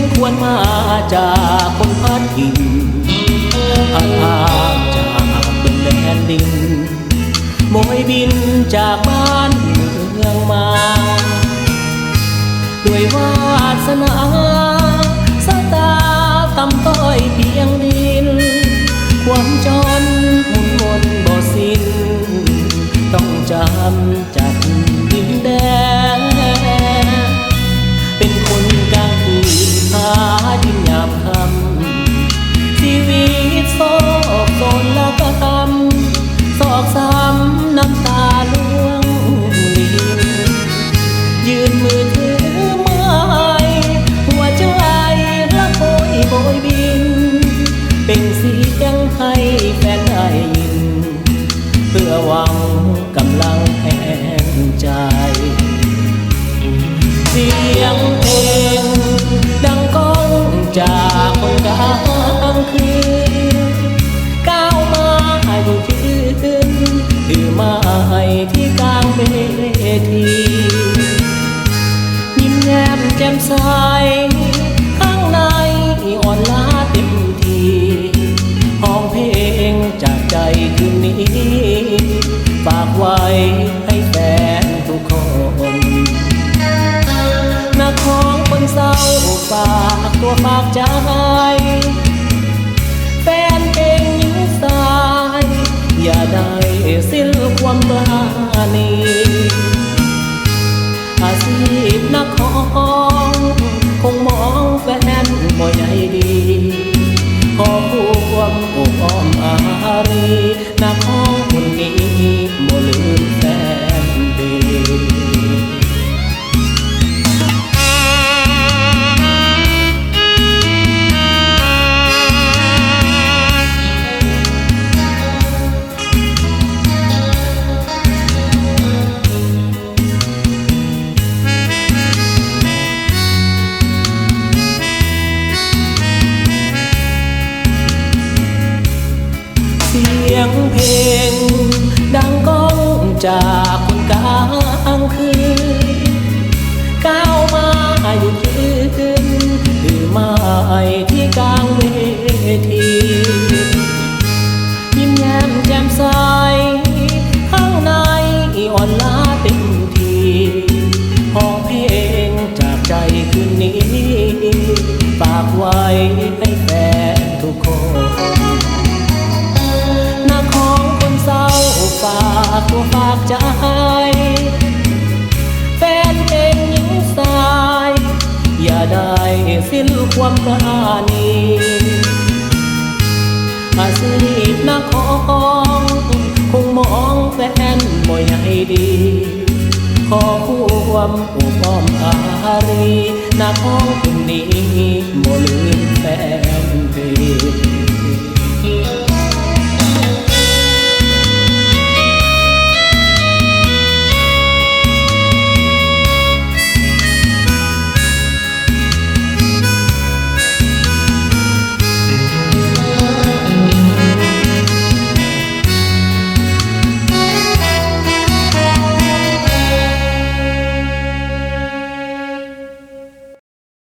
งควรมาจากคนพัดถิ่นพัดพาจากเป็นแดนดินโบยบินจากบ้านเมืองมา ด้วยวาสนาสตาต่ำต้อยเพียงดิน ความจนหมุนวนบ่สิ้น ต้องจำจากดินแดนาดินยามค่ำชีวิตโศกโศนละกำศอกซ้ำน้ำตาล่วงลินยืนมือถือไม้หัวใจละโอยโบยบิน เป็นเสียงให้แฟนได้ยิน เพื่อหวังกำลัง ทียิ้มแย้มแจ่มใสข้างในอ่อนล้าเต็มทีห้องเพลงจากใจคืนนี้ ฝากไว้ให้แฟนทุกคนนักของคนเศร้าฝากตัวฝากใจแฟนเพลงหญิงสาย อย่าได้สิ้นความปราณี อาชีนักของคงมอง จากคนกลาากตัวฝากใจแฟนเพลงหญิงสาย อย่าได้สิ้นความปราณีอาชีพนักของคงมองแฟนบ่ใหญ่ดี ขอความอบอ้อมอารีนักของคนนี้บ่ลืมแฟนเพลง